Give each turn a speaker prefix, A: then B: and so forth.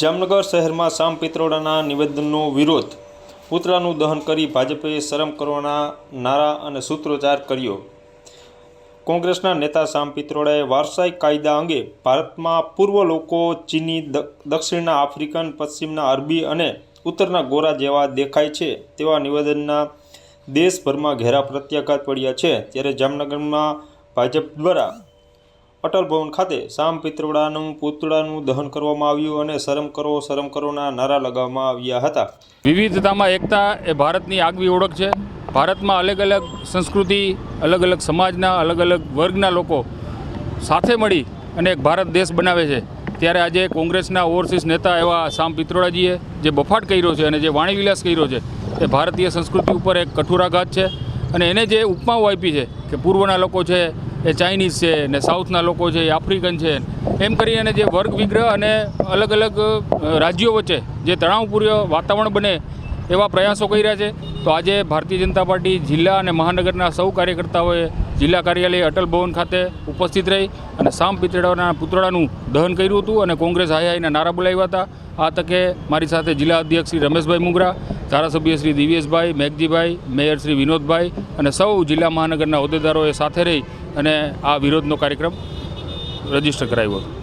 A: જામનગર શહેરમાં શામ પિત્રોડાના નિવેદનનો વિરોધ. પૂતળાનું દહન કરી ભાજપે શરમ કરવાના નારા અને સૂત્રોચ્ચાર કર્યો. કોંગ્રેસના નેતા શામ પિત્રોડાએ વારસાઈ કાયદા અંગે ભારતમાં પૂર્વ લોકો ચીની દક્ષિણના આફ્રિકન, પશ્ચિમના અરબી અને ઉત્તરના ગોરા જેવા દેખાય છે તેવા નિવેદનના દેશભરમાં ઘેરા પ્રત્યાઘાત પડ્યા છે. ત્યારે જામનગરમાં ભાજપ દ્વારા અટલ ભવન ખાતે સામ પિત્રોડાનું પૂતળાનું દહન કરવામાં આવ્યું અને શરમ કરો, શરમ કરોના નારા લગાવવામાં આવ્યા હતા.
B: વિવિધતામાં એકતા એ ભારતની આગવી ઓળખ છે. ભારતમાં અલગ અલગ સંસ્કૃતિ, અલગ અલગ સમાજના, અલગ અલગ વર્ગના લોકો સાથે મળી અને એક ભારત દેશ બનાવે છે. ત્યારે આજે કોંગ્રેસના ઓવરસીઝ નેતા એવા સામ પિત્રોડાજીએ જે બફાટ કર્યો છે અને જે વાણીવિલાસ કર્યો છે, એ ભારતીય સંસ્કૃતિ ઉપર એક કઠોરાઘાત છે. અને એને જે ઉપમાઓ આપી છે કે પૂર્વના લોકો છે એ ચાઇનીઝ છે ને સાઉથના લોકો છે, એ આફ્રિકન છે. એમ કરી અને જે વર્ગ વિગ્રહ અને અલગ અલગ રાજ્યો વચ્ચે જે તણાવપૂર્ણ વાતાવરણ બને એવા પ્રયાસો કર્યા છે. તો આજે ભારતીય જનતા પાર્ટી જિલ્લા અને મહાનગરના સૌ કાર્યકર્તાઓએ જિલ્લા કાર્યાલય અટલ ભવન ખાતે ઉપસ્થિત રહી અને સામ પિતળાના પુતળાનું દહન કર્યું હતું અને કોંગ્રેસ હાયાઈના નારા બોલાવ્યા હતા. આ તકે મારી સાથે જિલ્લા અધ્યક્ષ શ્રી રમેશભાઈ મુંગરા, ધારાસભ્ય શ્રી દિવ્યેશભાઈ, મેઘજીભાઈ, મેયર શ્રી વિનોદભાઈ અને સૌ જિલ્લા મહાનગરના હોદ્દેદારોએ સાથે રહી અને આ વિરોધનો કાર્યક્રમ રજિસ્ટર કરાવ્યો. હતો